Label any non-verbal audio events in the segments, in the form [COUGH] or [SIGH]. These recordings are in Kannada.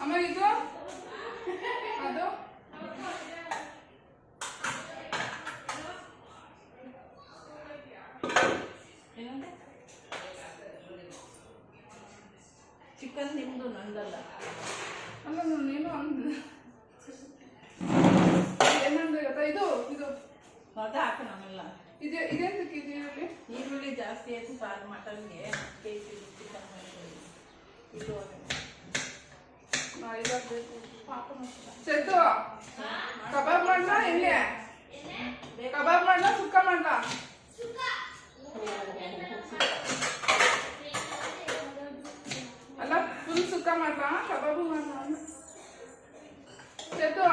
ಆಮೇಲೆ ಇದು ಅದು ಏನಂತೆ ಚಿಕನ್ ನಿಮ್ಮದು ನಂದಲ್ಲ ಅಲ್ಲ ನಾನು ಏನು ಅಂದ ಏನಂದ್ರೆ ಗೊತ್ತಾ ಇದು ಇದು ಮಗ ಹಾಕು ನಮ್ಮೆಲ್ಲ ಇದೆ ಇದೆಂತಕ್ಕೆ ಇದು ಹೇಳಿ ಈರುಳ್ಳಿ ಜಾಸ್ತಿ ಆಯಿತು ಸಾರು ಮಟನ್ಗೆ ಕೆ ಜಿ ಚಿಕನ್ ಇದು ನಾ ಇದಾಗಬೇಕು ಸೆದ್ದು ಕಬಾಬ್ ಮಾಡ್ಲಾ ಎಣ್ಣೆ? ಕಬಾಬ್ ಮಾಡ್ಲಾ ಸುಕ್ಕ ಮಾಡ್ಲಾ? ಅಲ್ಲ ಫುಲ್ ಸುಕ್ಕ ಮಾಡ ಕಬಾಬು ಮಾಡ್ಲಾ? ಸೆದ್ದು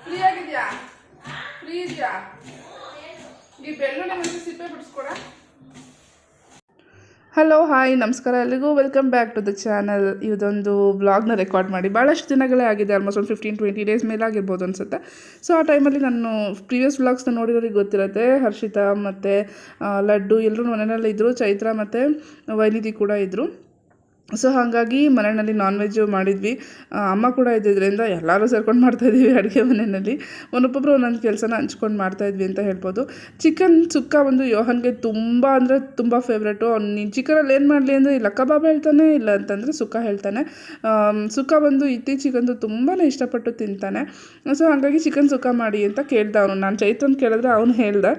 ಫ್ರೀ ಆಗಿದ್ಯಾ? ಫ್ರೀ ಇದೆಯಾ? ಈ ಬೆಳ್ಳುಳ್ಳಿ ಮತ್ತೆ ಸಿಪ್ಪೆ ಬಿಡಿಸ್ಕೊಡ? ಹಲೋ ಹಾಯ್ ನಮಸ್ಕಾರ ಎಲ್ರಿಗೂ. Welcome back to the channel ಇದೊಂದು ಬ್ಲಾಗ್ನ ರೆಕಾರ್ಡ್ ಮಾಡಿ. ಭಾಳಷ್ಟು ದಿನಗಳೇ ಆಗಿದೆ ಆಲ್ಮೋಸ್ಟ್ ಒಂದು ಫಿಫ್ಟೀನ್ ಟ್ವೆಂಟಿ ಡೇಸ್ ಮೇಲೆ ಆಗಿರ್ಬೋದು ಅನ್ಸುತ್ತೆ. ಸೊ ಆ ಟೈಮಲ್ಲಿ ನಾನು ಪ್ರೀವಿಯಸ್ ವ್ಲಾಗ್ಸ್ನ ನೋಡಿರೋರಿಗೆ ಗೊತ್ತಿರುತ್ತೆ. ಹರ್ಷಿತಾ ಮತ್ತು ಲಡ್ಡು ಎಲ್ಲರೂ ಮನೆಯಲ್ಲೇ ಇದ್ದರು ಚೈತ್ರ ಮತ್ತು ವೈನಿಧಿ ಕೂಡ ಇದ್ದರು ಸೊ ಹಾಗಾಗಿ ಮನೆಯಲ್ಲಿ ನಾನ್ ವೆಜ್ಜು ಮಾಡಿದ್ವಿ ಅಮ್ಮ ಕೂಡ ಇದ್ದಿದ್ದರಿಂದ ಎಲ್ಲರೂ ಸೇರ್ಕೊಂಡು ಮಾಡ್ತಾಯಿದ್ವಿ ಅಡುಗೆ ಮನೆಯಲ್ಲಿ. ಒಂದೊಬ್ಬೊಬ್ಬರು ಒಂದೊಂದು ಕೆಲಸನ ಹಂಚ್ಕೊಂಡು ಮಾಡ್ತಾಯಿದ್ವಿ ಅಂತ ಹೇಳ್ಬೋದು. ಚಿಕನ್ ಸುಕ್ಕ ಒಂದು ಯೋಹನ್ಗೆ ತುಂಬ ಅಂದರೆ ತುಂಬ ಫೇವ್ರೇಟು ಅವ್ನು ನೀನು ಚಿಕನಲ್ಲಿ ಏನು ಮಾಡಲಿ ಅಂದರೆ ಇಲ್ಲ ಕಬಾಬ್ ಹೇಳ್ತಾನೆ, ಇಲ್ಲ ಅಂತಂದರೆ ಸುಕ್ಕ ಹೇಳ್ತಾನೆ. ಸುಕ್ಕ ಬಂದು ಇತ್ತೀಚೆಗಂತೂ ತುಂಬಾ ಇಷ್ಟಪಟ್ಟು ತಿಂತಾನೆ. ಸೊ ಹಾಗಾಗಿ ಚಿಕನ್ ಸುಕ್ಕ ಮಾಡಿ ಅಂತ ಕೇಳ್ದೆ ಅವನು. ನಾನು ಚೈತನ್ ಕೇಳಿದ್ರೆ ಅವನು ಹೇಳ್ದೆ.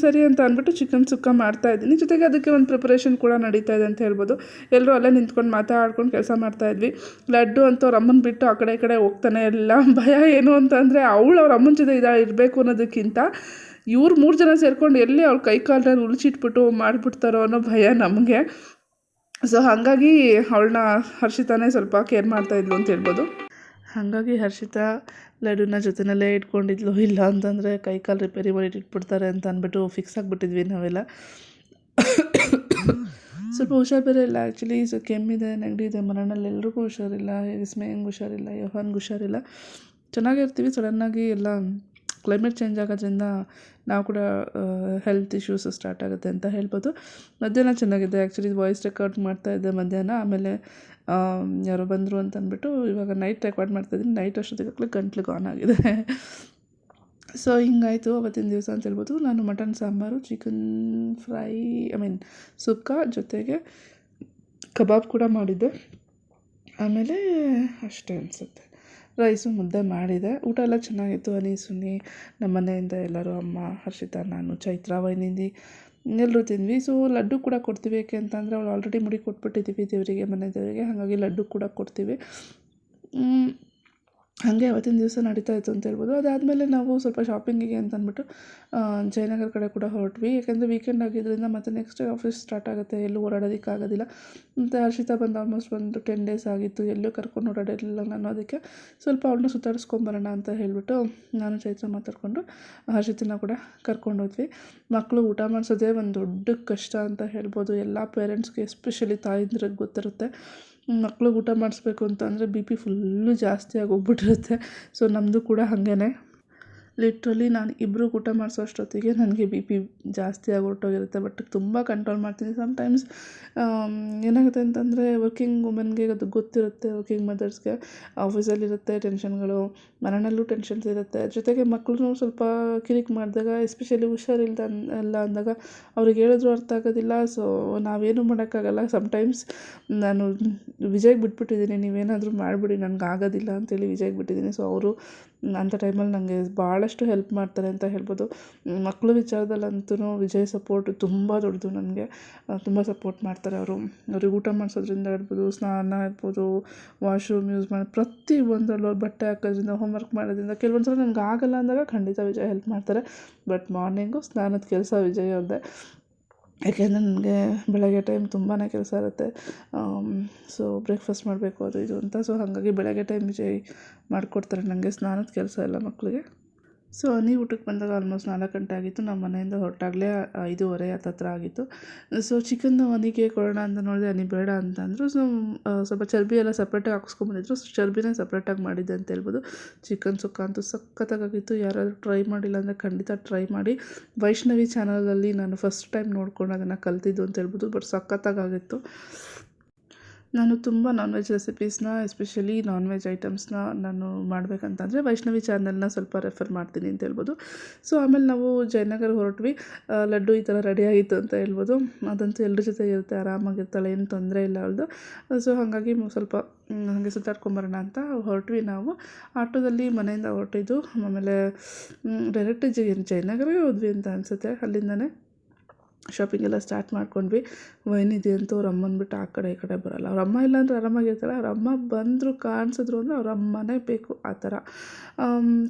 ಸರಿ ಅಂತ ಅಂದ್ಬಿಟ್ಟು ಚಿಕನ್ ಸುಕ್ಕ ಮಾಡ್ತಾ ಇದ್ದೀನಿ. ಜೊತೆಗೆ ಅದಕ್ಕೆ ಒಂದು ಪ್ರಿಪರೇಷನ್ ಕೂಡ ನಡೀತಾ ಇದೆ ಅಂತ ಹೇಳ್ಬೋದು. ಎಲ್ಲರೂ ಅಲ್ಲೇ ನಿಂತ್ಕೊಂಡು ಮಾತಾಡ್ಕೊಂಡು ಕೆಲಸ ಮಾಡ್ತಾ ಇದ್ವಿ. ಲಡ್ಡು ಅಂತ ಅವ್ರ ಅಮ್ಮನ ಬಿಟ್ಟು ಆ ಕಡೆ ಈ ಕಡೆ ಹೋಗ್ತಾನೆ ಇಲ್ಲ. [LAUGHS] ಭಯ ಏನು ಅಂತಂದರೆ ಅವಳು ಅವ್ರ ಅಮ್ಮನ ಜೊತೆ ಇದ, ಇರಬೇಕು ಅನ್ನೋದಕ್ಕಿಂತ ಇವ್ರು ಮೂರು ಜನ ಸೇರ್ಕೊಂಡು ಎಲ್ಲಿ ಅವ್ರ ಕೈ ಕಾಲನ್ನ ಉಳಿಸಿಟ್ಬಿಟ್ಟು ಮಾಡಿಬಿಡ್ತಾರೋ ಅನ್ನೋ ಭಯ ನಮಗೆ. ಸೊ ಹಾಗಾಗಿ ಅವಳನ್ನ ಹರ್ಷಿತಾನೇ ಸ್ವಲ್ಪ ಕೇರ್ ಮಾಡ್ತಾಯಿದ್ಲು ಅಂತ ಹೇಳ್ಬೋದು. ಹಾಗಾಗಿ ಹರ್ಷಿತಾ ಲಡ್ಡುನ ಜೊತೆಯಲ್ಲೇ ಇಟ್ಕೊಂಡಿದ್ಲು. ಇಲ್ಲ ಅಂತಂದರೆ ಕೈ ಕಾಲು ರಿಪೇರಿ ಮಾಡಿ ಇಟ್ಬಿಡ್ತಾರೆ ಅಂತ ಅಂದ್ಬಿಟ್ಟು ಫಿಕ್ಸ್ ಆಗಿಬಿಟ್ಟಿದ್ವಿ ನಾವೆಲ್ಲ. [COUGHS] ಸ್ವಲ್ಪ ಹುಷಾರು ಬೇರೆ ಇಲ್ಲ ಆ್ಯಕ್ಚುಲಿ ಸೊ ಕೆಮ್ಮಿದೆ ನೆಗಡಿ ಇದೆ ಮನೆಯಲ್ಲಿ ಎಲ್ರಿಗೂ ಹುಷಾರಿಲ್ಲ ವಿಸ್ಮಯಂಗೆ ಹುಷಾರಿಲ್ಲ ಯೋಹಾನ್ಗೆ ಹುಷಾರಿಲ್ಲ ಚೆನ್ನಾಗಿರ್ತೀವಿ ಸಡನ್ನಾಗಿ ಎಲ್ಲ ಕ್ಲೈಮೇಟ್ ಚೇಂಜ್ ಆಗೋದ್ರಿಂದ ನಾವು ಕೂಡ ಹೆಲ್ತ್ ಇಶ್ಯೂಸ್ ಸ್ಟಾರ್ಟ್ ಆಗುತ್ತೆ ಅಂತ ಹೇಳ್ಬೋದು ಮಧ್ಯಾಹ್ನ ಚೆನ್ನಾಗಿದೆ ಆ್ಯಕ್ಚುಲಿ ವಾಯ್ಸ್ ರೆಕಾರ್ಡ್ ಮಾಡ್ತಾ ಇದ್ದೆ ಮಧ್ಯಾಹ್ನ ಆಮೇಲೆ ಆಮ್, ಯಾರೋ ಬಂದರು ಅಂತ ಅಂದ್ಬಿಟ್ಟು ಇವಾಗ ನೈಟ್ ರೆಕಾರ್ಡ್ ಮಾಡ್ತಾಯಿದ್ದೀನಿ ನೈಟ್ ಅಷ್ಟೊತ್ತಿಗೆ ಗಂಟ್ಲಿಗೆ ಆನ್ ಆಗಿದೆ ಸೊ, ಹಿಂಗಾಯಿತು ಅವತ್ತಿನ ದಿವಸ ಅಂತ ಹೇಳ್ಬೋದು. ನಾನು mutton, sambar chicken fry I mean ಸುಕ್ಕ ಜೊತೆಗೆ ಕಬಾಬ್ ಕೂಡ ಮಾಡಿದ್ದೆ. ಆಮೇಲೆ ಅಷ್ಟೇ ಅನಿಸುತ್ತೆ. ರೈಸು ಮುದ್ದೆ ಮಾಡಿದೆ. ಊಟ ಎಲ್ಲ ಚೆನ್ನಾಗಿತ್ತು ಅನಿ ಸುನಿ ನಮ್ಮ ಮನೆಯಿಂದ ಎಲ್ಲರೂ ಅಮ್ಮ, ಹರ್ಷಿತಾ, ನಾನು, ಚೈತ್ರ, ವೈನಿಂದಿ ಎಲ್ಲರೂ ತಿಂದ್ವಿ. ಸೊ, ಲಡ್ಡು ಕೂಡ ಕೊಡ್ತೀವಿ ಏಕೆ ಅಂತಂದರೆ ಅವಳು ಆಲ್ರೆಡಿ ಮುಡಿ ಕೊಟ್ಬಿಟ್ಟಿದ್ದೀವಿ ದೇವರಿಗೆ, ಮನೆ ದೇವರಿಗೆ. ಹಾಗಾಗಿ ಲಡ್ಡು ಕೂಡ ಕೊಡ್ತೀವಿ. ಹಾಗೆ ಅವತ್ತಿನ ದಿವಸ ನಡೀತಾ ಇತ್ತು ಅಂತ ಹೇಳ್ಬೋದು. ಅದಾದಮೇಲೆ ನಾವು ಸ್ವಲ್ಪ ಶಾಪಿಂಗಿಗೆ ಅಂತ ಅಂದ್ಬಿಟ್ಟು ಜಯನಗರ ಕಡೆ ಕೂಡ ಹೊರಟ್ವಿ. ಯಾಕೆಂದರೆ ವೀಕೆಂಡ್ ಆಗಿದ್ದರಿಂದ ಮತ್ತೆ ನೆಕ್ಸ್ಟ್ ಆಫೀಸ್ ಸ್ಟಾರ್ಟ್ ಆಗುತ್ತೆ. ಎಲ್ಲೂ ಓಡಾಡೋದಕ್ಕಾಗೋದಿಲ್ಲ ಮತ್ತು ಹರ್ಷಿತಾ ಬಂದು ಆಲ್ಮೋಸ್ಟ್ ಒಂದು ಟೆನ್ ಡೇಸ್ ಆಗಿತ್ತು. ಎಲ್ಲೂ ಕರ್ಕೊಂಡು ಓಡಾಡಿರಲಿಲ್ಲ ನಾನು ಅದಕ್ಕೆ. ಸ್ವಲ್ಪ ಅವಳನ್ನ ಸುತ್ತಾಡಿಸ್ಕೊಂಬರೋಣ ಅಂತ ಹೇಳಿಬಿಟ್ಟು ನಾನು ಚೈತ್ರ ಮಾತಾಡಿಕೊಂಡು ಹರ್ಷಿತನ ಕೂಡ ಕರ್ಕೊಂಡು ಹೋದ್ವಿ. ಮಕ್ಕಳು ಊಟ ಮಾಡಿಸೋದೇ ಒಂದು ದೊಡ್ಡ ಕಷ್ಟ ಅಂತ ಹೇಳ್ಬೋದು. ಎಲ್ಲ ಪೇರೆಂಟ್ಸ್ಗೆ ಎಸ್ಪೆಷಲಿ ತಾಯಿಂದ್ರಿಗೆ ಗೊತ್ತಿರುತ್ತೆ. ಮಕ್ಳಿಗೆ ಊಟ ಮಾಡಿಸ್ಬೇಕು ಅಂತಂದರೆ ಬಿ ಪಿ ಫುಲ್ಲು ಜಾಸ್ತಿ ಆಗೋಗ್ಬಿಟ್ಟಿರುತ್ತೆ. ಸೊ ನಮ್ಮದು ಕೂಡ ಹಾಗೇ ಲಿಟ್ರಲಿ ನಾನು ಇಬ್ಬರು ಊಟ ಮಾಡಿಸೋ ಅಷ್ಟೊತ್ತಿಗೆ ನನಗೆ ಬಿ ಪಿ ಜಾಸ್ತಿ ಆಗಿ ಹೊರ್ಟೋಗಿರುತ್ತೆ, ಬಟ್ ತುಂಬ ಕಂಟ್ರೋಲ್ ಮಾಡ್ತೀನಿ. ಸಮ್ಟೈಮ್ಸ್ ಏನಾಗುತ್ತೆ ಅಂತಂದರೆ ವರ್ಕಿಂಗ್ ವುಮೆನ್ಗೆ ಅದು ಗೊತ್ತಿರುತ್ತೆ ವರ್ಕಿಂಗ್ ಮದರ್ಸ್ಗೆ ಆಫೀಸಲ್ಲಿರುತ್ತೆ ಟೆನ್ಷನ್ಗಳು ಮನೆಯಲ್ಲೂ ಟೆನ್ಷನ್ಸ್ ಇರುತ್ತೆ. ಜೊತೆಗೆ ಮಕ್ಕಳು ಸ್ವಲ್ಪ ಕಿರಿಕ್ ಮಾಡಿದಾಗ ಎಸ್ಪೆಷಲಿ ಹುಷಾರಿಲ್ದ ಇಲ್ಲ ಅಂದಾಗ ಅವ್ರಿಗೆ ಹೇಳಿದ್ರು ಅರ್ಥ ಆಗೋದಿಲ್ಲ. ಸೊ ನಾವೇನು ಮಾಡೋಕ್ಕಾಗಲ್ಲ. ಸಮ್ಟೈಮ್ಸ್ ನಾನು ವಿಜಯ್ಗೆ ಬಿಟ್ಬಿಟ್ಟಿದ್ದೀನಿ, ನೀವೇನಾದರೂ ಮಾಡಿಬಿಡಿ ನನಗೆ ಆಗೋದಿಲ್ಲ ಅಂತೇಳಿ ವಿಜಯ್ಗೆ ಬಿಟ್ಟಿದ್ದೀನಿ. ಸೊ ಅವರು ಅಂಥ ಟೈಮಲ್ಲಿ ನನಗೆ ಭಾಳಷ್ಟು ಹೆಲ್ಪ್ ಮಾಡ್ತಾರೆ ಅಂತ ಹೇಳ್ಬೋದು. ಮಕ್ಕಳು ವಿಚಾರದಲ್ಲಂತೂ ವಿಜಯ್ ಸಪೋರ್ಟ್ ತುಂಬ ದೊಡ್ಡದು ನನಗೆ. ತುಂಬ ಸಪೋರ್ಟ್ ಮಾಡ್ತಾರೆ ಅವರು. ಅವ್ರಿಗೆ ಊಟ ಮಾಡಿಸೋದ್ರಿಂದ ಇರ್ಬೋದು ಸ್ನಾನ ಇರ್ಬೋದು ವಾಶ್ರೂಮ್ ಯೂಸ್ ಮಾಡಿ, ಪ್ರತಿ ಒಂದರಲ್ಲೂ ಅವ್ರು ಬಟ್ಟೆ ಹಾಕೋದ್ರಿಂದ ಹೋಮ್ವರ್ಕ್ ಮಾಡೋದ್ರಿಂದ ಕೆಲವೊಂದು ಸಲ ನನಗೆ ಆಗಲ್ಲ ಅಂದಾಗ ಖಂಡಿತ ವಿಜಯ್ ಹೆಲ್ಪ್ ಮಾಡ್ತಾರೆ. ಬಟ್ ಮಾರ್ನಿಂಗು ಸ್ನಾನದ ಕೆಲಸ ವಿಜಯ್ ಅವ್ರದ್ದೇ. ಯಾಕೆಂದರೆ ನನಗೆ ಬೆಳಗ್ಗೆ ಟೈಮ್ ತುಂಬಾ ಕೆಲಸ ಇರುತ್ತೆ. ಸೊ ಬ್ರೇಕ್ಫಾಸ್ಟ್ ಮಾಡಬೇಕು, ಅದು ಇದು ಅಂತ. ಸೊ ಹಾಗಾಗಿ ಬೆಳಗ್ಗೆ ಟೈಮ್ ಮಾಡಿಕೊಡ್ತಾರೆ. ನನಗೆ ಸ್ನಾನದ ಕೆಲಸ ಎಲ್ಲ ಮಕ್ಕಳಿಗೆ ಸೊ ನೀವು ಊಟಕ್ಕೆ ಬಂದಾಗ ಆಲ್ಮೋಸ್ಟ್ ನಾಲ್ಕು ಗಂಟೆ ಆಗಿತ್ತು. ನಮ್ಮ ಮನೆಯಿಂದ ಹೊರಟಾಗಲೇ ಐದೂವರೆ ಹತ್ತತ್ರ ಆಗಿತ್ತು. ಸೊ ಚಿಕನ್ ಅವನಿಗೆ ಕೊಡೋಣ ಅಂತ ನೋಡಿದೆ ಅನಿ ಬೇಡ ಅಂತಂದರು. ಸೊ ಸ್ವಲ್ಪ ಚರ್ಬಿ ಎಲ್ಲ ಸಪ್ರೇಟಾಗಿ ಹಾಕ್ಸ್ಕೊಂಬಂದಿದ್ರು ಸೊ ಚರ್ಬಿನೇ ಸಪ್ರೇಟಾಗಿ ಮಾಡಿದ್ದೆ ಅಂತ ಹೇಳ್ಬೋದು. ಚಿಕನ್ ಸುಕ್ಕ ಅಂತೂ ಸಖತ್ತಾಗಿತ್ತು ಯಾರಾದರೂ ಟ್ರೈ ಮಾಡಿಲ್ಲ ಅಂದರೆ ಖಂಡಿತ ಟ್ರೈ ಮಾಡಿ. ವೈಷ್ಣವಿ ಚಾನಲಲ್ಲಿ ನಾನು ಫಸ್ಟ್ ಟೈಮ್ ನೋಡ್ಕೊಂಡು ಅದನ್ನು ಕಲ್ತಿದ್ದು ಅಂತ ಹೇಳ್ಬೋದು ಬಟ್ ಸಖತ್ತಾಗಿತ್ತು ನಾನು ತುಂಬ ನಾನ್ ವೆಜ್ ರೆಸಿಪೀಸ್ನ ಎಸ್ಪೆಷಲಿ ನಾನ್ ವೆಜ್ ಐಟಮ್ಸ್ನ ನಾನು ಮಾಡಬೇಕಂತಂದರೆ ವೈಷ್ಣವಿ ಚಾನಲ್ನ ಸ್ವಲ್ಪ ರೆಫರ್ ಮಾಡ್ತೀನಿ ಅಂತ ಹೇಳ್ಬೋದು. ಸೊ ಆಮೇಲೆ ನಾವು ಜಯನಗರ ಹೊರಟ್ವಿ. ಲಡ್ಡು ಈ ಥರ ರೆಡಿ ಆಗಿತ್ತು ಅಂತ ಹೇಳ್ಬೋದು. ಅದಂತೂ ಎಲ್ಲರ ಜೊತೆ ಇರುತ್ತೆ, ಆರಾಮಾಗಿರ್ತಾಳೆ, ಏನು ತೊಂದರೆ ಇಲ್ಲ ಅವಳದು. ಸೊ ಹಾಗಾಗಿ ಸ್ವಲ್ಪ ಹಾಗೆ ಸುತ್ತಾಡ್ಕೊಂಬರೋಣ ಅಂತ ಹೊರಟ್ವಿ ನಾವು. ಆಟೋದಲ್ಲಿ ಮನೆಯಿಂದ ಹೊರಟಿದ್ದು, ಆಮೇಲೆ ಡೈರೆಕ್ಟ್ ಜಯ ಜಯನಗರವೇ ಹೋದ್ವಿ ಅಂತ ಅನಿಸುತ್ತೆ ಅಲ್ಲಿಂದನೇ. ಶಾಪಿಂಗ್ ಎಲ್ಲ ಸ್ಟಾರ್ಟ್ ಮಾಡ್ಕೊಂಡ್ವಿ. ಏನಿದೆ ಅಂತ ಅವ್ರ ಅಮ್ಮನ ಬಿಟ್ಟು ಆ ಕಡೆ ಈ ಕಡೆ ಬರಲ್ಲ. ಅವ್ರ ಅಮ್ಮ ಇಲ್ಲ ಅಂದರೆ ಆರಾಮಾಗಿರ್ತಾಳೆ ಅವ್ರ ಅಮ್ಮ ಬಂದರು ಕಾಣಿಸಿದ್ರು ಅಂದರೆ ಅವ್ರ ಅಮ್ಮನೇ ಬೇಕು ಆ ಥರ.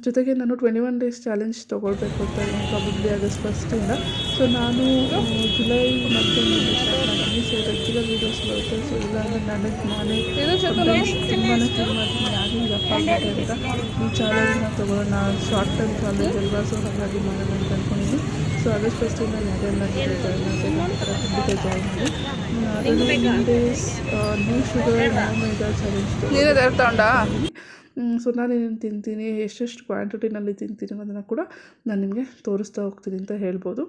ಜೊತೆಗೆ ನಾನು ಟ್ವೆಂಟಿ ಒನ್ ಡೇಸ್ ಚಾಲೆಂಜ್ ತೊಗೊಳ್ಬೇಕು ಅಂತ ಪ್ರಾಬಬ್ಲಿ ಆಗಸ್ಟ್ ಫಸ್ಟಿಂದ ಸೊ ನಾನು ಜುಲೈ ಮತ್ತು ಸೊ ರೆಗ್ಯುಲರ್ ವೀಡಿಯೋಸ್ ಬರುತ್ತೆ. ಸೊ ಇಲ್ಲ ಅಂದರೆ ನನಗೆ ನಾನೇ ತುಂಬಾ ಫೀಲ್ ಮಾಡ್ತೀನಿ ಯಾರು ಅಪ್ಪ ಅಂತ ಈ ಚಾಲೆಂಜ್ನ ತೊಗೊಳ್ಳೋಣ. ಶಾರ್ಟ್ ಟರ್ಮ್ ಚಾಲೆಂಜ್ ಎಲ್ಲ ಸೊ ಹಾಗಾಗಿ ಮಾಡೋಣ ಅಂತ ಸೊ ಆಗಸ್ಟ್ ಫಸ್ಟಿಂದ ಯಾರೆಲ್ಲ ಜಾಯ್ನ್ ಮಾಡಿ days no sugar no maida challenge ತಗೊಂಡಾ so ನಾನೇನೇನು ತಿಂತೀನಿ ಎಷ್ಟೆಷ್ಟು ಕ್ವಾಂಟಿಟಿನಲ್ಲಿ ತಿಂತೀನಿ ಅನ್ನೋದನ್ನು ಕೂಡ ನಾನು ನಿಮಗೆ ತೋರಿಸ್ತಾ ಹೋಗ್ತೀನಿ ಅಂತ ಹೇಳ್ಬೋದು.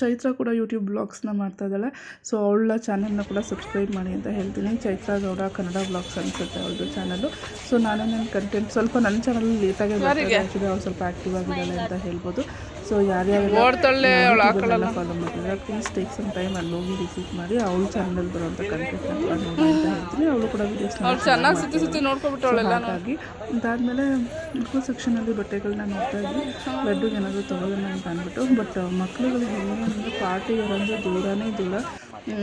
ಚೈತ್ರ ಕೂಡ ಯೂಟ್ಯೂಬ್ ಬ್ಲಾಗ್ಸ್ನ ಮಾಡ್ತಾ ಇದ್ದಾಳೆ. ಸೊ ಅವಳ ಚಾನಲ್ನ ಕೂಡ ಸಬ್ಸ್ಕ್ರೈಬ್ ಮಾಡಿ ಅಂತ ಹೇಳ್ತೀನಿ. ಚೈತ್ರ ಗೌಡ ಕನ್ನಡ ಬ್ಲಾಗ್ಸ್ ಅನಿಸುತ್ತೆ ಅವಳದು ಚಾನಲ್ಲು ಸೊ ನಾನು ನನ್ನ ಕಂಟೆಂಟ್ ಸ್ವಲ್ಪ ನನ್ನ ಚಾನಲ್ ಲೇಟಾಗಿ ಆ್ಯಕ್ಚುಲಿ ಅವಳು ಸ್ವಲ್ಪ ಆ್ಯಕ್ಟಿವ್ ಆಗಿದ್ದಾಳೆ ಅಂತ ಹೇಳ್ಬೋದು. ಸೊ ಯಾರ್ಯಾರು ಫಾಲೋ ಮಾಡಿದ್ರೆ ಪ್ಲೀಸ್ ಟೇಕ್ ಸಮ್ ಟೈಮ್ ಅಲ್ಲಿ ಹೋಗಿ ವಿಸಿಟ್ ಮಾಡಿ ಅವಳ ಚಾನಲ್ ಬರುವಂಥ ಕಂಟೆಂಟ್ ಕೂಡ ನೋಡಿ ಅಂತ ಹೇಳ್ತೀನಿ. ಅವಳು ಕೂಡ ವೀಡಿಯೋಸ್ನ ಚೆನ್ನಾಗಿ ಸುತ್ತಿ ಸುತ್ತಿ ನೋಡ್ಕೊಬಿಟ್ಟವಳೆಲ್ಲ ಹಾಗಾಗಿ ಅದಾದಮೇಲೆ ಮಕ್ಕಳು ಸೆಕ್ಷನಲ್ಲಿ ಬಟ್ಟೆಗಳನ್ನ ನೋಡ್ತಾ ಇದ್ವಿ. ಲಡ್ಡುಗೆ ಏನಾದರೂ ತೊಗೊಳ್ಳೋಣ ಅಂತ ಅಂದ್ಬಿಟ್ಟು ಬಟ್ ಮಕ್ಕಳುಗಳು ಅಂದರೆ ಪಾರ್ಟಿ ಅಂದರೆ ದೂರನೇ ದೂರ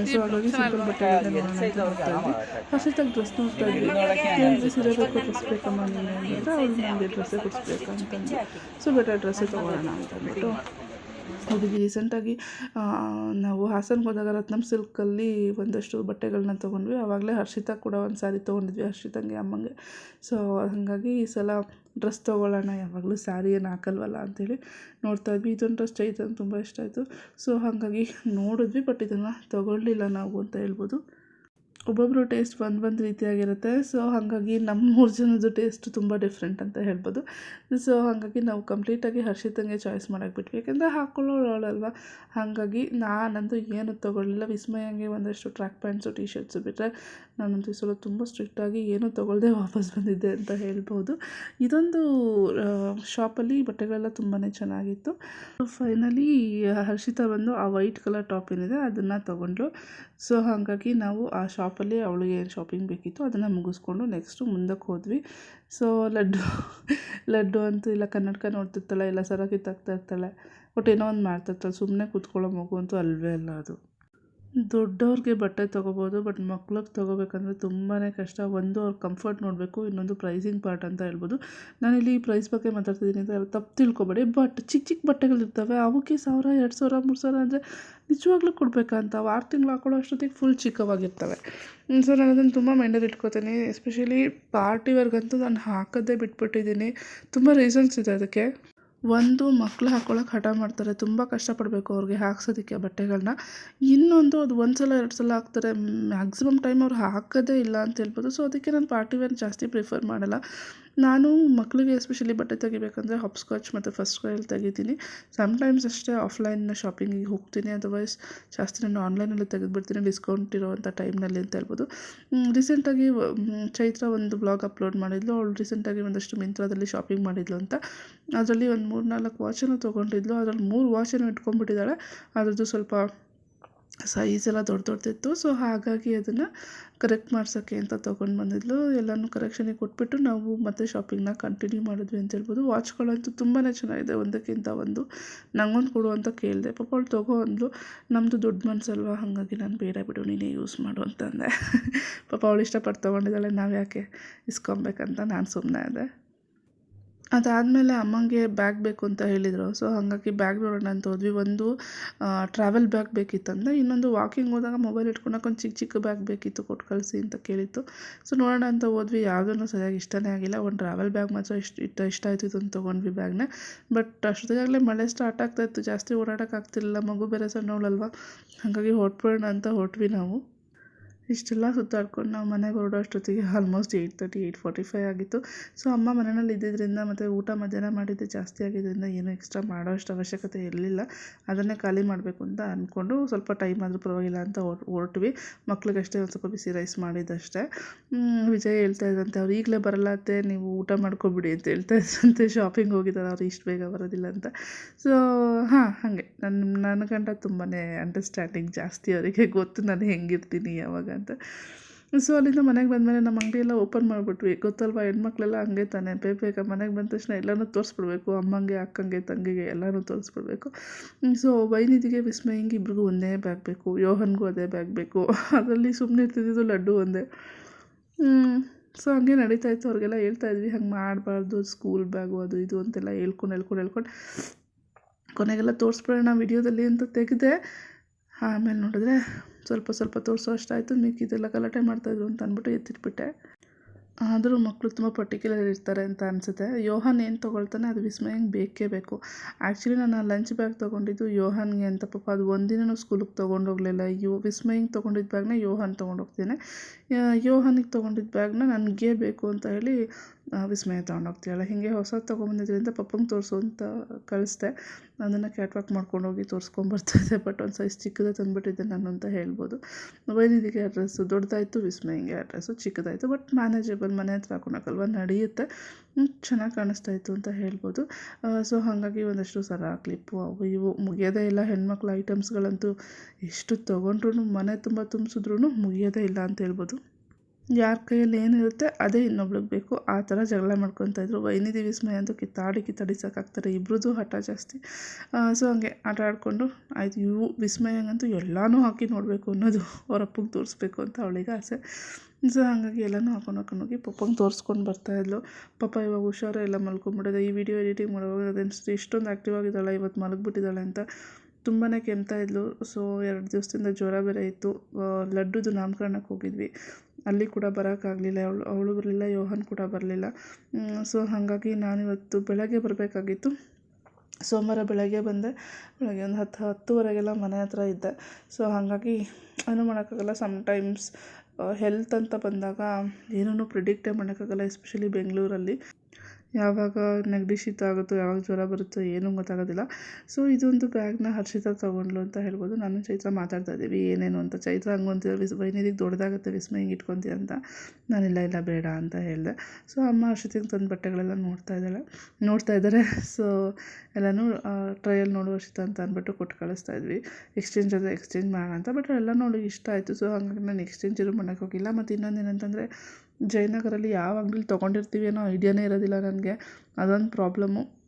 ಸೊ ಹಾಗಾಗಿ ಸಿಂಪಲ್ ಬಟ್ಟೆ ನೋಡೋಣ ಅಂತ ನೋಡ್ತಾ ಇದ್ವಿ ಹಸಿತಾಗಿ ಡ್ರೆಸ್ ನೋಡ್ತಾ ಇದ್ವಿ. ಕೇಳಿದ್ರೆ ಸೀರೆ ಬೇಕು ಡ್ರೆಸ್ ಬೇಕಮ್ಮ ನೀನು ಅಂದರೆ ಅವ್ಳು ನನಗೆ ಡ್ರೆಸ್ಸೇ ಕೊಡಿಸ್ಬೇಕಂತಂದು ಸೊ ಬೆಟರ್ ಡ್ರೆಸ್ಸೇ ತೊಗೊಳ್ಳೋಣ ಅಂತ ಹುಡುಗಿ ರೀಸೆಂಟಾಗಿ ನಾವು ಹಾಸನ್ಗೆ ಹೋದಾಗ ರತ್ನಂ ಸಿಲ್ಕಲ್ಲಿ ಒಂದಷ್ಟು ಬಟ್ಟೆಗಳನ್ನ ತೊಗೊಂಡ್ವಿ. ಆವಾಗಲೇ ಹರ್ಷಿತಾ ಕೂಡ ಒಂದು ಸಾರಿ ತೊಗೊಂಡಿದ್ವಿ, ಹರ್ಷಿತಂಗೆ, ಅಮ್ಮಂಗೆ. ಸೊ ಹಾಗಾಗಿ ಈ ಸಲ ಡ್ರೆಸ್ ತೊಗೊಳ್ಳೋಣ, ಯಾವಾಗಲೂ ಸ್ಯಾರಿ ಏನು ಹಾಕಲ್ವಲ್ಲ ಅಂಥೇಳಿ ನೋಡ್ತಾ ಇದ್ವಿ. ಇದೊಂದು ಡ್ರೆಸ್ ಚೈತನ್ ತುಂಬ ಇಷ್ಟ ಆಯಿತು. ಸೊ ಹಾಗಾಗಿ ನೋಡಿದ್ವಿ ಬಟ್ ಇದನ್ನು ತೊಗೊಳ್ಳಲಿಲ್ಲ ನಾವು ಅಂತ ಹೇಳ್ಬೋದು. ಒಬ್ಬೊಬ್ಬರು ಟೇಸ್ಟ್ ಒಂದು ಒಂದು ರೀತಿಯಾಗಿರುತ್ತೆ. ಸೊ ಹಾಗಾಗಿ ನಮ್ಮ [LAUGHS] ಮೂರು ಜನದ್ದು ಟೇಸ್ಟ್ ತುಂಬ ಡಿಫ್ರೆಂಟ್ ಅಂತ ಹೇಳ್ಬೋದು. ಸೊ ಹಾಗಾಗಿ ನಾವು ಕಂಪ್ಲೀಟಾಗಿ ಹರ್ಷಿತಂಗೆ ಚಾಯ್ಸ್ ಮಾಡೋಕೆ ಬಿಟ್ವಿ. ಯಾಕೆಂದರೆ ಹಾಕ್ಕೊಳ್ಳೋಳಲ್ವ ಹಾಗಾಗಿ ನಾನಂತೂ ಏನು ತೊಗೊಳ್ಳಿಲ್ಲ. ವಿಸ್ಮಯಂಗೆ ಒಂದಷ್ಟು ಟ್ರ್ಯಾಕ್ ಪ್ಯಾಂಟ್ಸು ಟಿ ಶರ್ಟ್ಸು ಬಿಟ್ಟರೆ ನಾನಂತೂ ಈ ಸಲ ತುಂಬ ಸ್ಟ್ರಿಕ್ಟಾಗಿ ಏನೂ ತೊಗೊಳ್ದೆ ವಾಪಸ್ ಬಂದಿದ್ದೆ ಅಂತ ಹೇಳ್ಬೋದು. ಇದೊಂದು ಶಾಪಲ್ಲಿ ಬಟ್ಟೆಗಳೆಲ್ಲ ತುಂಬಾ ಚೆನ್ನಾಗಿತ್ತು. ಫೈನಲಿ ಹರ್ಷಿತಾ ಬಂದು ಆ ವೈಟ್ ಕಲರ್ ಟಾಪ್ ಏನಿದೆ ಅದನ್ನು ತೊಗೊಂಡ್ಲು ಸೊ ಹಾಗಾಗಿ ನಾವು ಆ ಶಾಪಲ್ಲಿ ಅವಳಿಗೆ ಏನು ಶಾಪಿಂಗ್ ಬೇಕಿತ್ತು ಅದನ್ನು ಮುಗಿಸ್ಕೊಂಡು ನೆಕ್ಸ್ಟು ಮುಂದಕ್ಕೆ ಹೋದ್ವಿ. ಸೊ ಲಡ್ಡು ಲಡ್ಡು ಅಂತೂ ಇಲ್ಲ, ಕನ್ನಡಕ ನೋಡ್ತಿರ್ತಾಳೆ, ಇಲ್ಲ ಸರ ಕಿತ್ತಾಕ್ತಾ ಇರ್ತಾಳೆ. ಬಟ್ ಏನೋ ಒಂದು ಮಾಡ್ತಿರ್ತಾಳೆ ಸುಮ್ಮನೆ ಕೂತ್ಕೊಳ್ಳೋ ಮಗು ಅಂತೂ ಅಲ್ಲವೇ ಅಲ್ಲ ಅದು. ದೊಡ್ಡವ್ರಿಗೆ ಬಟ್ಟೆ ತೊಗೋಬೋದು ಬಟ್ ಮಕ್ಳಿಗೆ ತೊಗೋಬೇಕಂದ್ರೆ ತುಂಬಾ ಕಷ್ಟ. ಒಂದು ಅವ್ರ ಕಂಫರ್ಟ್ ನೋಡಬೇಕು, ಇನ್ನೊಂದು ಪ್ರೈಸಿಂಗ್ ಪಾರ್ಟ್ ಅಂತ ಹೇಳ್ಬೋದು. ನಾನಿಲ್ಲಿ ಪ್ರೈಸ್ ಬಗ್ಗೆ ಮಾತಾಡ್ತಿದ್ದೀನಿ ಅಂತ ತಪ್ಪು ತಿಳ್ಕೊಬೇಡಿ ಬಟ್ ಚಿಕ್ಕ ಚಿಕ್ಕ ಬಟ್ಟೆಗಳಿರ್ತವೆ ಅವಕ್ಕೆ ಸಾವಿರ, ಎರಡು ಸಾವಿರ, ಮೂರು ಸಾವಿರ ಅಂದರೆ ನಿಜವಾಗ್ಲೂ ಕೊಡಬೇಕಂತ ಆರು ತಿಂಗಳು ಹಾಕೊಳ್ಳೋ ಅಷ್ಟೊತ್ತಿಗೆ ಫುಲ್ ಚಿಕ್ಕವಾಗಿರ್ತವೆ. ಸೊ ನಾನು ಅದನ್ನು ತುಂಬ ಮೈಂಡಲ್ಲಿ ಇಟ್ಕೋತೀನಿ. ಎಸ್ಪೆಷಲಿ ಪಾರ್ಟಿ ವೇರ್ಗಂತೂ ನಾನು ಹಾಕೋದೇ ಬಿಟ್ಬಿಟ್ಟಿದ್ದೀನಿ. ತುಂಬ ರೀಸನ್ಸ್ ಇದೆ ಅದಕ್ಕೆ. ಒಂದು ಮಕ್ಳು ಹಾಕ್ಕೊಳಕ್ಕೆ ಹಠ ಮಾಡ್ತಾರೆ, ತುಂಬ ಕಷ್ಟಪಡಬೇಕು ಅವ್ರಿಗೆ ಹಾಕ್ಸೋದಕ್ಕೆ ಬಟ್ಟೆಗಳನ್ನ ಇನ್ನೊಂದು ಅದು ಒಂದು ಸಲ ಎರಡು ಸಲ ಹಾಕ್ತಾರೆ, ಮ್ಯಾಕ್ಸಿಮಮ್ ಟೈಮ್ ಅವ್ರು ಹಾಕೋದೇ ಇಲ್ಲ ಅಂತ ಹೇಳ್ಬೋದು. ಸೊ ಅದಕ್ಕೆ ನಾನು ಪಾರ್ಟಿ ವೇರ್ ಜಾಸ್ತಿ ಪ್ರಿಫರ್ ಮಾಡಲ್ಲ. ನಾನು ಮಕ್ಕಳಿಗೆ ಎಸ್ಪೆಷಲಿ ಬಟ್ಟೆ ತೆಗಿಬೇಕಂದ್ರೆ ಹಾಪ್ಸ್ಕಾಚ್ ಮತ್ತು ಫಸ್ಟ್ ಕ್ರೈಯಲ್ಲಿ ತೆಗಿತೀನಿ. ಸಮ್ಟೈಮ್ಸ್ ಅಷ್ಟೇ ಆಫ್ಲೈನ್ ಶಾಪಿಂಗಿಗೆ ಹೋಗ್ತೀನಿ. ಅದರ್ವೈಸ್ ಜಾಸ್ತಿ ನಾನು ಆನ್ಲೈನಲ್ಲಿ ತೆಗೆದುಬಿಡ್ತೀನಿ. ಡಿಸ್ಕೌಂಟ್ ಇರುವಂಥ ಟೈಮ್ನಲ್ಲಿ ಅಂತ ಹೇಳ್ಬೋದು. ರೀಸೆಂಟಾಗಿ ಚೈತ್ರ ಒಂದು ಬ್ಲಾಗ್ ಅಪ್ಲೋಡ್ ಮಾಡಿದ್ಲು. ಅವಳು ರೀಸೆಂಟಾಗಿ ಒಂದಷ್ಟು ಮಿಂತ್ರಾದಲ್ಲಿ ಶಾಪಿಂಗ್ ಮಾಡಿದ್ಲು ಅಂತ. ಅದರಲ್ಲಿ ಒಂದು ಮೂರು ನಾಲ್ಕು ವಾಚನ್ನು ತೊಗೊಂಡಿದ್ಲು. ಅದರಲ್ಲಿ ಮೂರು ವಾಚನ್ನು ಇಟ್ಕೊಂಡ್ಬಿಟ್ಟಿದ್ದಾಳೆ. ಅದರದ್ದು ಸ್ವಲ್ಪ ಸೈಜ್ ಎಲ್ಲ ದೊಡ್ಡ ದೊಡ್ಡದಿತ್ತು ಸೊ ಹಾಗಾಗಿ ಅದನ್ನು ಕರೆಕ್ಟ್ ಮಾಡ್ಸೋಕ್ಕೆ ಅಂತ ತೊಗೊಂಡು ಬಂದಿದ್ಲು. ಎಲ್ಲನೂ ಕರೆಕ್ಷನಿಗೆ ಕೊಟ್ಬಿಟ್ಟು ನಾವು ಮತ್ತೆ ಶಾಪಿಂಗ್ನ ಕಂಟಿನ್ಯೂ ಮಾಡಿದ್ವಿ ಅಂತ ಹೇಳ್ಬೋದು. ವಾಚ್ಗಳಂತೂ ತುಂಬಾ ಚೆನ್ನಾಗಿದೆ. ಒಂದಕ್ಕಿಂತ ಒಂದು. ನಂಗೊಂದು ಕೊಡು ಅಂತ ಕೇಳಿದೆ. ಪಾಪ ಅವಳು ತಗೋ ಅಂದ್ಲು. ನಮ್ಮದು ದುಡ್ಡು ಮನಸ್ಸಲ್ವ ಹಾಗಾಗಿ ನಾನು ಬೇಡ ಬಿಡು, ನೀನೇ ಯೂಸ್ ಮಾಡು ಅಂತಂದೆ ಪಾಪ ಅವಳು ಇಷ್ಟಪಟ್ಟು ತೊಗೊಂಡಿದ್ದಾಳೆ. ನಾವು ಯಾಕೆ ಇಸ್ಕೊಬೇಕಂತ ನಾನು ಸುಮ್ಮನೆ ಅದೇ ಅದಾದಮೇಲೆ ಅಮ್ಮಂಗೆ ಬ್ಯಾಗ್ ಬೇಕು ಅಂತ ಹೇಳಿದರು. ಸೊ ಹಾಗಾಗಿ ಬ್ಯಾಗ್ ನೋಡೋಣ ಅಂತ ಹೋದ್ವಿ. ಒಂದು ಟ್ರಾವೆಲ್ ಬ್ಯಾಗ್ ಬೇಕಿತ್ತಂದ್ರೆ ಇನ್ನೊಂದು ವಾಕಿಂಗ್ ಹೋದಾಗ ಮೊಬೈಲ್ ಇಟ್ಕೊಳಕ್ಕೆ ಒಂದು ಚಿಕ್ಕ ಚಿಕ್ಕ ಬ್ಯಾಗ್ ಬೇಕಿತ್ತು ಕೊಟ್ಟು ಕಳಿಸಿ ಅಂತ ಕೇಳಿತ್ತು. ಸೊ ನೋಡೋಣ ಅಂತ ಹೋದ್ವಿ. ಯಾವುದನ್ನು ಸರಿಯಾಗಿ ಇಷ್ಟನೇ ಆಗಿಲ್ಲ. ಒಂದು ಟ್ರಾವೆಲ್ ಬ್ಯಾಗ್ ಮಾತ್ರ ಇಷ್ಟ ಇಷ್ಟ ಇಷ್ಟ ಆಯಿತು ಅಂತ ತೊಗೊಂಡ್ವಿ ಬ್ಯಾಗ್ನ ಬಟ್ ಅಷ್ಟೊತ್ತಿಗಾಗಲೇ ಮಳೆ ಸ್ಟಾರ್ಟ್ ಆಗ್ತಾ ಇತ್ತು. ಜಾಸ್ತಿ ಓಡಾಡೋಕ್ಕಾಗ್ತಿರ್ಲಿಲ್ಲ ಮಗು ಬೇರೆ ಸಣ್ಣವಳಲ್ವ. ಹಾಗಾಗಿ ಹೊರಟ್ಬಿಡೋಣ ಅಂತ ಹೊರಟ್ವಿ ನಾವು. ಇಷ್ಟೆಲ್ಲ ಸುತ್ತಾಡ್ಕೊಂಡು ನಾವು ಮನೆಗೆ ಹೊರಡೋ ಅಷ್ಟೊತ್ತಿಗೆ almost eight thirty eight forty five ಆಗಿತ್ತು. ಸೊ ಅಮ್ಮ ಮನೆಯಲ್ಲಿ ಇದ್ದಿದ್ದರಿಂದ ಮತ್ತು ಊಟ ಮಧ್ಯಾಹ್ನ ಮಾಡಿದ್ದೆ ಜಾಸ್ತಿ ಆಗಿದ್ದರಿಂದ ಏನು ಎಕ್ಸ್ಟ್ರಾ ಮಾಡೋ ಅಷ್ಟು ಅವಶ್ಯಕತೆ ಇರಲಿಲ್ಲ. ಅದನ್ನೇ ಖಾಲಿ ಮಾಡಬೇಕು ಅಂತ ಅಂದ್ಕೊಂಡು ಸ್ವಲ್ಪ ಟೈಮ್ ಆದರೂ ಪರವಾಗಿಲ್ಲ ಅಂತ ಹೊರ್ ಹೊರಟ್ವಿ. ಮಕ್ಳಿಗಷ್ಟೇ ಒಂದು ಸ್ವಲ್ಪ ಬಿಸಿ ರೈಸ್ ಮಾಡಿದ್ದಷ್ಟೇ. ವಿಜಯ್ ಹೇಳ್ತಾ ಇದ್ದಂತೆ ಅವ್ರು ಈಗಲೇ ಬರಲತ್ತೆ ನೀವು ಊಟ ಮಾಡ್ಕೊಬಿಡಿ ಅಂತ ಹೇಳ್ತಾ ಇದ್ದಂತೆ ಶಾಪಿಂಗ್ ಹೋಗಿದ್ದಾರೆ ಅವ್ರು ಇಷ್ಟು ಬೇಗ ಬರೋದಿಲ್ಲ ಅಂತ. ಸೊ ಹಾಂ, ಹಾಗೆ. ನನ್ನ ನನ್ನ ಗಂಡ ತುಂಬಾ ಅಂಡರ್ಸ್ಟ್ಯಾಂಡಿಂಗ್ ಜಾಸ್ತಿ ಅವರಿಗೆ. ಗೊತ್ತು ನಾನು ಹೆಂಗಿರ್ತೀನಿ ಯಾವಾಗ ಅಂತ. ಸೊ ಅಲ್ಲಿಂದ ಮನೆಗೆ ಬಂದಮೇಲೆ ನಮ್ಮ ಅಂಗಡಿ ಎಲ್ಲ ಓಪನ್ ಮಾಡಿಬಿಟ್ವಿ. ಗೊತ್ತಲ್ವಾ? ಹೆಣ್ಮಕ್ಳೆಲ್ಲ ಹಂಗೆ ತಾನೆ. ಬೇಗ ಬೇಗ ಮನೆಗೆ ಬಂದ ತಕ್ಷಣ ಎಲ್ಲನೂ ತೋರಿಸ್ಬಿಡ್ಬೇಕು. ಅಮ್ಮಂಗೆ, ಅಕ್ಕಂಗೆ, ತಂಗಿಗೆ ಎಲ್ಲನೂ ತೋರಿಸ್ಬಿಡ್ಬೇಕು. ಸೊ ವೈನಿಧಿಗೆ, ವಿಸ್ಮಯಂಗೆ ಇಬ್ರಿಗೂ ಒಂದೇ ಬ್ಯಾಗ್ ಬೇಕು. ಯೋಹನ್ಗೂ ಅದೇ ಬ್ಯಾಗ್ ಬೇಕು. [LAUGHS] ಅದರಲ್ಲಿ ಸುಮ್ಮನೆ ಇರ್ತಿದ್ದು ಲಡ್ಡು ಒಂದೇ. ಸೊ ಹಂಗೆ ನಡೀತಾ ಇತ್ತು. ಅವ್ರಿಗೆಲ್ಲ ಹೇಳ್ತಾ ಇದ್ವಿ, ಹಂಗೆ ಮಾಡಬಾರ್ದು. ಸ್ಕೂಲ್ ಬ್ಯಾಗು ಅದು ಇದು ಅಂತೆಲ್ಲ ಹೇಳ್ಕೊಂಡು ಹೇಳ್ಕೊಂಡು ಹೇಳ್ಕೊಂಡು. ಕೊನೆಗೆಲ್ಲ ತೋರಿಸ್ಬಿಡೋಣ, ವಿಡಿಯೋದಲ್ಲಿ ಅಂತ ತೆಗೆದೆ. ಆಮೇಲೆ ನೋಡಿದ್ರೆ ಸ್ವಲ್ಪ ಸ್ವಲ್ಪ ತೋರಿಸೋ ಅಷ್ಟಾಯಿತು ಮಿಕ್ಕಿದ್ದೆಲ್ಲ ಗಲಾಟೆ ಮಾಡ್ತಾಯಿದ್ರು ಅಂತ ಅಂದ್ಬಿಟ್ಟು ಎತ್ತಿಟ್ಬಿಟ್ಟೆ. ಆದರೂ ಮಕ್ಕಳು ತುಂಬ ಪರ್ಟಿಕ್ಯುಲರ್ ಇರ್ತಾರೆ ಅಂತ ಅನಿಸುತ್ತೆ. ಯೋಹನ್ ಏನು ತೊಗೊಳ್ತಾನೆ ಅದು ವಿಸ್ಮಯಂಗೆ ಬೇಕೇ ಬೇಕು. ಆ್ಯಕ್ಚುಲಿ ನಾನು ಲಂಚ್ ಬ್ಯಾಗ್ ತೊಗೊಂಡಿದ್ದು ಯೋಹನ್ಗೆ ಅಂತ, ಪಾಪ ಅದು ಒಂದಿನೂ ಸ್ಕೂಲಿಗೆ ತೊಗೊಂಡೋಗ್ಲಿಲ್ಲ. ಯೋ ವಿಸ್ಮಯಂಗೆ ತೊಗೊಂಡಿದ್ದ ಬ್ಯಾಗ್ನ ಯೋಹನ್ ತೊಗೊಂಡೋಗ್ತೀನಿ ಯೋಹಾನಿಗೆ ತೊಗೊಂಡಿದ್ದ ಬ್ಯಾಗ್ನ ನನಗೆ ಬೇಕು ಅಂತ ಹೇಳಿ ವಿಸ್ಮಯ ತೊಗೊಂಡೋಗ್ತೀಯಲ್ಲ. ಹೀಗೆ ಹೊಸದು ತೊಗೊಂಬಂದಿದ್ರಿಂದ ಪಪ್ಪಂಗೆ ತೋರಿಸು ಅಂತ ಕಳಿಸ್ದೆ. ಅದನ್ನು ಕ್ಯಾಟ್ ವಾಕ್ ಮಾಡ್ಕೊಂಡೋಗಿ ತೋರಿಸ್ಕೊಂಬರ್ತಿದ್ದೆ ಬಟ್ ಒಂದು ಸೈಜ್ ಚಿಕ್ಕದೇ ತಂದುಬಿಟ್ಟಿದ್ದೆ ನಾನು ಅಂತ ಹೇಳ್ಬೋದು. ವೈನಿದಿಗೆ ಅಡ್ರೆಸ್ಸು ದೊಡ್ಡದಾಯಿತು ವಿಸ್ಮಯಂಗೆ ಅಡ್ರೆಸ್ಸು ಚಿಕ್ಕದಾಯಿತು ಬಟ್ ಮ್ಯಾನೇಜಬಲ್ ಮನೆ ಹತ್ರ ಹಾಕೊಳಕ್ಕಲ್ವ ನಡೆಯುತ್ತೆ. ಚೆನ್ನಾಗಿ ಕಾಣಿಸ್ತಾ ಇತ್ತು ಅಂತ ಹೇಳ್ಬೋದು. ಸೊ ಹಾಗಾಗಿ ಒಂದಷ್ಟು ಸರ ಕ್ಲಿಪ್ಪು ಅವು ಇವು ಮುಗಿಯೋದೇ ಇಲ್ಲ. ಹೆಣ್ಮಕ್ಳು ಐಟಮ್ಸ್ಗಳಂತೂ ಎಷ್ಟು ತೊಗೊಂಡ್ರು ಮನೆ ತುಂಬ ತುಂಬಿಸಿದ್ರೂ ಮುಗಿಯೋದೇ ಇಲ್ಲ ಅಂತ ಹೇಳ್ಬೋದು. ಯಾರ ಕೈಯಲ್ಲಿ ಏನಿರುತ್ತೆ ಅದೇ ಇನ್ನೊಬ್ಳಿಗೆ ಬೇಕು. ಆ ಥರ ಜಗಳ ಮಾಡ್ಕೊತಾ ಇದ್ರು. ವೈನಿಧಿ ವಿಸ್ಮಯ ಅಂತೂ ಕಿತ್ತಾಡಿ ಕಿತ್ತಾಡಿ ಸಾಕಾಗ್ತಾರೆ. ಇಬ್ರದ್ದು ಹಠ ಜಾಸ್ತಿ. ಸೊ ಹಂಗೆ ಆಟ ಆಡಿಕೊಂಡು ಆಯ್ತು. ಇವು ವಿಸ್ಮಯಂಗಂತೂ ಎಲ್ಲನೂ ಹಾಕಿ ನೋಡಬೇಕು ಅನ್ನೋದು. [LAUGHS] ಅವರಪ್ಪಗೆ ತೋರಿಸ್ಬೇಕು ಅಂತ ಅವಳಿಗೆ ಆಸೆ. ಸೊ ಹಾಗಾಗಿ ಎಲ್ಲನೂ ಹಾಕೊಂಡು ಹಾಕೊಂಡು ಹೋಗಿ ಪಪ್ಪಂಗೆ ತೋರಿಸ್ಕೊಂಡು ಬರ್ತಾಯಿದ್ಲು ಪಾಪ ಇವಾಗ ಹುಷಾರು ಎಲ್ಲ ಮಲ್ಕೊಂಬಿಡೋದು ಈ ವಿಡಿಯೋ ಎಡಿಟಿಂಗ್ ಮಾಡುವಾಗ ಅದನ್ನಿಸ್ತು ಇಷ್ಟೊಂದು ಆ್ಯಕ್ಟಿವ್ ಆಗಿದ್ದಾಳೆ ಇವತ್ತು ಮಲಗಿಬಿಟ್ಟಿದ್ದಾಳೆ ಅಂತ ತುಂಬಾ ಕೆಮ್ತಾ ಇದ್ಲು. ಸೊ ಎರಡು ದಿವಸದಿಂದ ಜ್ವರ ಬೇರೆ ಇತ್ತು. ಲಡ್ಡುದು ನಾಮಕರಣಕ್ಕೆ ಹೋಗಿದ್ವಿ. ಅಲ್ಲಿ ಕೂಡ ಬರೋಕ್ಕಾಗಲಿಲ್ಲ. ಅವಳು ಅವಳು ಬರಲಿಲ್ಲ, ಯೋಹನ್ ಕೂಡ ಬರಲಿಲ್ಲ. ಸೊ ಹಾಗಾಗಿ ನಾನಿವತ್ತು ಬೆಳಗ್ಗೆ ಬರಬೇಕಾಗಿತ್ತು. ಸೋಮವಾರ ಬೆಳಗ್ಗೆ ಬಂದೆ. ಬೆಳಗ್ಗೆ ಒಂದು ಹತ್ತು, ಹತ್ತುವರೆಗೆಲ್ಲ ಮನೆ ಹತ್ರ ಇದ್ದೆ. ಸೊ ಹಾಗಾಗಿ ಏನೂ ಮಾಡೋಕ್ಕಾಗಲ್ಲ ಸಮ್ಟೈಮ್ಸ್ ಹೆಲ್ತ್ ಅಂತ ಬಂದಾಗ ಏನೂ ಪ್ರಿಡಿಕ್ಟೇ ಮಾಡೋಕ್ಕಾಗಲ್ಲ ಎಸ್ಪೆಷಲಿ ಬೆಂಗಳೂರಲ್ಲಿ. ಯಾವಾಗ ನೆಗಡಿ ಶೀತ ಆಗುತ್ತೋ, ಯಾವಾಗ ಜ್ವರ ಬರುತ್ತೋ ಏನೂ ಗೊತ್ತಾಗೋದಿಲ್ಲ. ಸೊ ಇದೊಂದು ಬ್ಯಾಗ್ನ ಹರ್ಷಿತ ತೊಗೊಂಡ್ಲು ಅಂತ ಹೇಳ್ಬೋದು. ನಾನು ಚೈತ್ರ ಮಾತಾಡ್ತಾ ಇದ್ದೀವಿ. ಏನೇನು ಅಂತ ಚೈತ್ರ ಹಂಗೊಂತಿದ್ರೆ ವಿಸ್, ವೈನಿದಿಗೆ ದೊಡ್ಡದಾಗುತ್ತೆ, ವಿಸ್ಮಯ ಹಿಂಗೆ ಇಟ್ಕೊತೀಯ ಅಂತ. ನಾನಿಲ್ಲ, ಇಲ್ಲ, ಬೇಡ ಅಂತ ಹೇಳಿದೆ. ಸೊ ಅಮ್ಮ ಹರ್ಷಿತಿಗೆ ತಂದು ಬಟ್ಟೆಗಳೆಲ್ಲ ನೋಡ್ತಾ ಇದ್ದಾಳೆ. ನೋಡ್ತಾ ಇದ್ದಾರೆ. ಸೊ ಎಲ್ಲನೂ ಟ್ರಯಲ್ ನೋಡು ಹರ್ಷಿತ ಅಂತ ಅಂದ್ಬಿಟ್ಟು ಕೊಟ್ಟು ಕಳಿಸ್ತಾ ಇದ್ವಿ. ಎಕ್ಸ್ಚೇಂಜ್ ಅದು ಎಕ್ಸ್ಚೇಂಜ್ ಮಾಡೋಣ ಅಂತ. ಬಟ್ ಎಲ್ಲ ನೋಡಿ ಇಷ್ಟ ಆಯಿತು. ಸೊ ಹಾಗಾಗಿ ನಾನು ಎಕ್ಸ್ಚೇಂಜ್ ಇರೋ ಮಾಡೋಕ್ಕೆ ಹೋಗಿಲ್ಲ. ಮತ್ತು ಇನ್ನೊಂದು ಏನಂತಂದರೆ ಜಯನಗರಲ್ಲಿ ಯಾವ ಅಂಗಡಿಲಿ ತೊಗೊಂಡಿರ್ತೀವಿ ಅನ್ನೋ ಐಡಿಯಾನೇ ಇರೋದಿಲ್ಲ ನನಗೆ. ಅದೊಂದು ಪ್ರಾಬ್ಲಮ್ಮು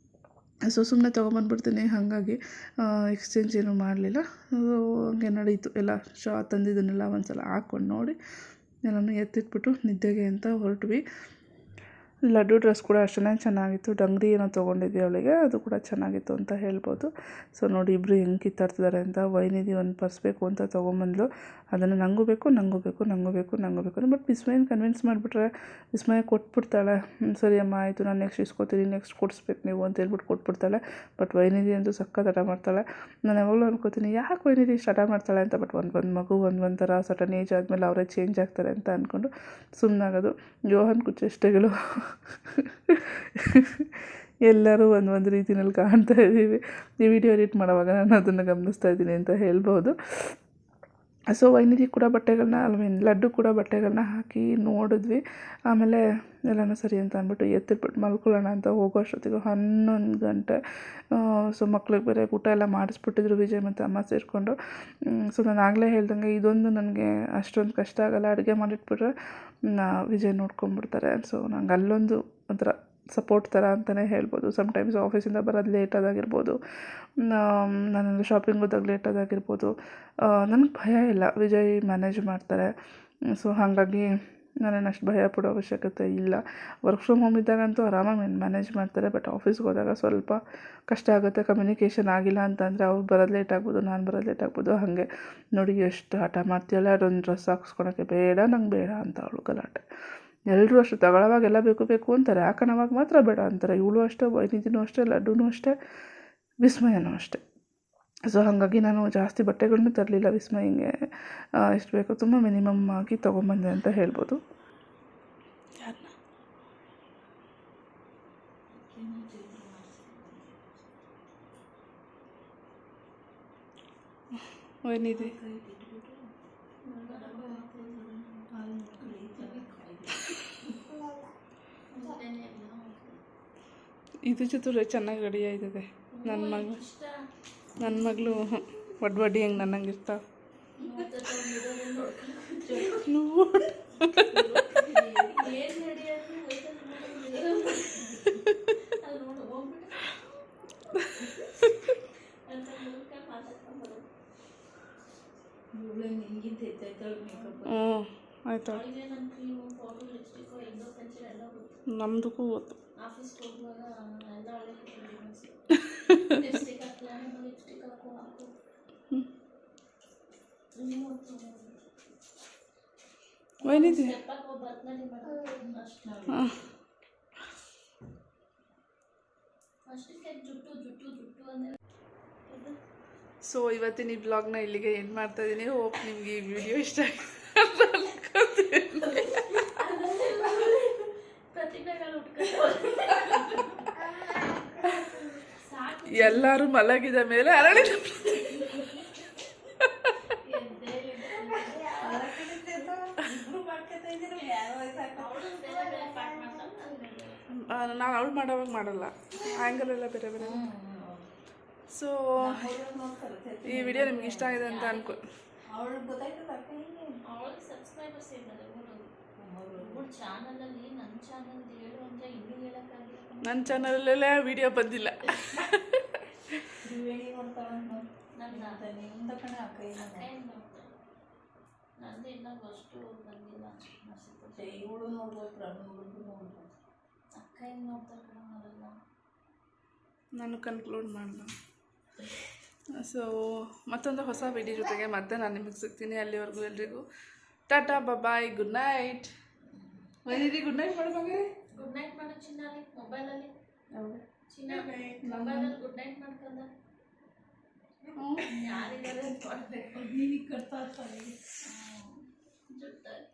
ಸೊ ಸುಮ್ಮನೆ ತೊಗೊಂಬಂದ್ಬಿಡ್ತೀನಿ ಹಾಗಾಗಿ ಎಕ್ಸ್ಚೇಂಜ್ ಏನೂ ಮಾಡಲಿಲ್ಲ. ಹಂಗೆ ನಡೀತು. ಎಲ್ಲ ಶಾ, ತಂದಿದ್ದನ್ನೆಲ್ಲ ಒಂದು ಸಲ ಹಾಕ್ಕೊಂಡು ನೋಡಿ. ಎಲ್ಲನೂ ಎತ್ತಿಟ್ಬಿಟ್ಟು ನಿದ್ದೆಗೆ ಅಂತ ಹೊರಟ್ವಿ. ಲಡ್ಡು ಡ್ರೆಸ್ ಕೂಡ ಅಷ್ಟೇ ಚೆನ್ನಾಗಿತ್ತು. ಡಂಗ್ರಿ ಏನೋ ತೊಗೊಂಡಿದ್ವಿ ಅವಳಿಗೆ, ಅದು ಕೂಡ ಚೆನ್ನಾಗಿತ್ತು ಅಂತ ಹೇಳ್ಬೋದು. ಸೊ ನೋಡಿ ಇಬ್ಬರು ಹೆಂಗೆ ಕಿತ್ತಾಡ್ತಿದ್ದಾರೆ ಅಂತ ವೈನಿಧಿ ಒಂದು ಪರ್ಸ್ ಬೇಕು ಅಂತ ತೊಗೊಂಬಂದ್ಲು. ಅದನ್ನು ನನಗೂ ಬೇಕು ನನಗೂ ಬೇಕು ನನಗೂ ಬೇಕು ನನಗೂ ಬೇಕು ಬಟ್ ವಿಸ್ಮಯನ ಕನ್ವಿನ್ಸ್ ಮಾಡಿಬಿಟ್ರೆ ವಿಸ್ಮಯ ಕೊಟ್ಬಿಡ್ತಾಳೆ. ಸರಿ ಅಮ್ಮ, ಆಯಿತು, ನಾನು ನೆಕ್ಸ್ಟ್ ಇಸ್ಕೊತೀನಿ, ನೆಕ್ಸ್ಟ್ ಕೊಡಿಸ್ಬೇಕು ನೀವು ಅಂತ ಹೇಳ್ಬಿಟ್ಟು ಕೊಟ್ಬಿಡ್ತಾಳೆ. ಬಟ್ ವೈನಿಧಿ ಅಂತೂ ಸಕ್ಕ ಹಠ ಮಾಡ್ತಾಳೆ. ನಾನು ಯಾವಾಗಲೂ ಅನ್ಕೋತೀನಿ, ಯಾಕೆ ವೈನಿಧಿ ಇಷ್ಟು ಮಾಡ್ತಾಳೆ ಅಂತ? ಬಟ್ ಒಂದು ಒಂದು ಮಗು, ಒಂದು ಒಂದು ಥರ ಸಟನ್ ಏಜ್ ಆದಮೇಲೆ ಅವರೇ ಚೇಂಜ್ ಆಗ್ತಾರೆ ಅಂತ ಅಂದ್ಕೊಂಡು ಸುಮ್ಮನಾಗೋದು ಯೋಹನ್ ಕುಚೇಷ್ಟೆಗಳು ಎಲ್ಲರೂ ಒಂದು ಒಂದು ರೀತಿಯಲ್ಲಿ ಕಾಣ್ತಾ ಇದ್ದೀವಿ. ಈ ವಿಡಿಯೋ ಎಡಿಟ್ ಮಾಡುವಾಗ ನಾನು ಅದನ್ನು ಗಮನಿಸ್ತಾ ಇದ್ದೀನಿ ಅಂತ ಹೇಳ್ಬೋದು. ಸೊ ವೈನಿಧಿ ಕೂಡ ಬಟ್ಟೆಗಳನ್ನ ಐ ಮೀನ್ ಲಡ್ಡು ಕೂಡ ಬಟ್ಟೆಗಳನ್ನ ಹಾಕಿ ನೋಡಿದ್ವಿ. ಆಮೇಲೆ ಎಲ್ಲನೂ ಸರಿ ಅಂತ ಅಂದ್ಬಿಟ್ಟು ಎತ್ತಿಟ್ಬಿಟ್ಟು ಮಲ್ಕೊಳ್ಳೋಣ ಅಂತ ಹೋಗೋ ಅಷ್ಟೊತ್ತಿಗೆ ಹನ್ನೊಂದು ಗಂಟೆ ಸೊ ಮಕ್ಳಿಗೆ ಬೇರೆ ಊಟ ಎಲ್ಲ ಮಾಡಿಸ್ಬಿಟ್ಟಿದ್ರು ವಿಜಯ್ ಮತ್ತು ಅಮ್ಮ ಸೇರಿಕೊಂಡು. ಸೊ ನಾನು ಆಗಲೇ ಹೇಳ್ದಂಗೆ ಇದೊಂದು ನನಗೆ ಅಷ್ಟೊಂದು ಕಷ್ಟ ಆಗಲ್ಲ, ಅಡುಗೆ ಮಾಡಿಟ್ಬಿಟ್ರೆ ವಿಜಯ್ ನೋಡ್ಕೊಂಬಿಡ್ತಾರೆ ಸೊ ನಂಗೆ ಅಲ್ಲೊಂದು ಒಂಥರ ಸಪೋರ್ಟ್ ಥರ ಅಂತಲೇ ಹೇಳ್ಬೋದು. ಸಮ್ಟೈಮ್ಸ್ ಆಫೀಸಿಂದ ಬರೋದು ಲೇಟ್ ಆದಾಗಿರ್ಬೋದು. ನಾನು ಶಾಪಿಂಗ್ ಹೋದಾಗ ಲೇಟ್ ನನಗೆ ಭಯ ಇಲ್ಲ. ವಿಜಯ್ ಮ್ಯಾನೇಜ್ ಮಾಡ್ತಾರೆ. ಸೊ ಹಾಗಾಗಿ ನಾನೇನು ಅಷ್ಟು ಭಯ ಪಡೋ ಅವಶ್ಯಕತೆ ಇಲ್ಲ. ವರ್ಕ್ ಫ್ರಮ್ ಹೋಮ್ ಇದ್ದಾಗಂತೂ ಆರಾಮಾಗಿ ಮ್ಯಾನೇಜ್ ಮಾಡ್ತಾರೆ. ಬಟ್ ಆಫೀಸ್ಗೆ ಹೋದಾಗ ಸ್ವಲ್ಪ ಕಷ್ಟ ಆಗುತ್ತೆ. ಕಮ್ಯುನಿಕೇಷನ್ ಆಗಿಲ್ಲ ಅಂತಂದರೆ ಅವ್ರು ಬರೋದು ಲೇಟ್ ಆಗ್ಬೋದು, ನಾನು ಬರೋದು ಲೇಟ್ ಆಗ್ಬೋದು. ಹಾಗೆ ನೋಡಿ ಎಷ್ಟು ಹಠ ಮಾಡ್ತೀಯಲ್ಲ, ಅದೊಂದು ಡ್ರೆಸ್ ಹಾಕ್ಸ್ಕೊಳಕ್ಕೆ ಬೇಡ, ನಂಗೆ ಬೇಡ ಅಂತ ಅವಳು ಗಲಾಟೆ. ಎಲ್ಲರೂ ಅಷ್ಟು ತಗೊಳ್ಳೋವಾಗ ಎಲ್ಲ ಬೇಕು ಬೇಕು ಅಂತಾರೆ. ಹಾಕೋಣವಾಗ ಮಾತ್ರ ಬೇಡ ಅಂತಾರೆ. ಇವಳು ಅಷ್ಟೇ, ವೈನಿಧಿನೂ ಅಷ್ಟೇ, ಲಡ್ಡುನೂ ಅಷ್ಟೇ, ವಿಸ್ಮಯನೂ ಅಷ್ಟೇ. ಸೊ ಹಾಗಾಗಿ ನಾನು ಜಾಸ್ತಿ ಬಟ್ಟೆಗಳನ್ನೂ ತರಲಿಲ್ಲ. ವಿಸ್ಮಯಿಂಗೆ ಎಷ್ಟು ಬೇಕೋ ತುಂಬ ಮಿನಿಮಮ್ ಆಗಿ ತೊಗೊಂಬಂದೆ ಅಂತ ಹೇಳ್ಬೋದು. ಏನಿದೆ ಇದು ಜೊತೆ ಚೆನ್ನಾಗಿ ರೆಡಿ ಆಯ್ತದೆ. ನನ್ನ ಮಗಳು ನನ್ನ ಮಗಳು ಒಡ್ ಬಡ್ಡಿ ಹೆಂಗೆ ನನ್ನಂಗೆ ಇರ್ತಾವ ಹ್ಞೂ ಆಯ್ತು. ನಮ್ದಕ್ಕೂ ಗೊತ್ತು. ಆಫೀಸ್ಗೆ ಹೋಗುವಾಗ ಎಲ್ಲ ಲಿಪ್ಸ್ಟಿಕ್ [LAUGHS] ಲಿಪ್ಸ್ಟಿಕ್ ಹಾಕು ಹಾಕು. ಹಾಂ. ಸೊ ಇವತ್ತಿನ ಈ ಬ್ಲಾಗ್ನ ಇಲ್ಲಿಗೆ ಎಂಡ್ ಮಾಡ್ತಾ ಇದ್ದೀನಿ ಹೋಪ್ ನಿಮಗೆ ಈ ವಿಡಿಯೋ ಇಷ್ಟ ಪ್ರತಿಭೆಗಳು ಎಲ್ಲರೂ ಮಲಗಿದ ಮೇಲೆ ಅರಳಿದ ನಾನು ಅವಳು ಮಾಡೋವಾಗ ಮಾಡಲ್ಲ. ಆ್ಯಂಗಲ್ ಎಲ್ಲ ಬೇರೆ ಬೇರೆ. ಸೊ ಈ ವಿಡಿಯೋ ನಿಮ್ಗೆ ಇಷ್ಟ ಆಗಿದೆ ಅಂತ ಅನ್ಕೊ ನನ್ನ ಚಾನಲಲ್ಲೇ ವಿಡಿಯೋ ಬಂದಿಲ್ಲ. ನಾನು ಕನ್ಕ್ಲೂಡ್ ಮಾಡೋಣ ಸೊ ಮತ್ತೊಂದು ಹೊಸ ವಿಡಿಯೋ ಜೊತೆಗೆ ಮತ್ತೆ ನಾನು ನಿಮಗೆ ಸಿಗ್ತೀನಿ ಅಲ್ಲಿವರೆಗೂ ಎಲ್ರಿಗೂ. ಟಾಟಾ ಬಾಯ್ ಗುಡ್ ನೈಟ್ ವೈದ್ಯರಿ ಗುಡ್ ನೈಟ್ ಮಾಡ್ಕೊಂಡ್ರಿ ಗುಡ್ ನೈಟ್ ಮಾಡೋ ಚಿನ್ನಲ್ಲಿ ಮೊಬೈಲಲ್ಲಿ ಚಿನ್ನ ಮೊಬೈಲಲ್ಲಿ ಗುಡ್ ನೈಟ್ ಮಾಡ್ಕೊಂಡ ಯಾರಿಗಾದ್ರೂ ನೋಡ್ಬೇಕು ನೀನು ಕಟ್ತಾ ಇರ್ತಾರೆ ಜುಟ್ಟಾಗಿ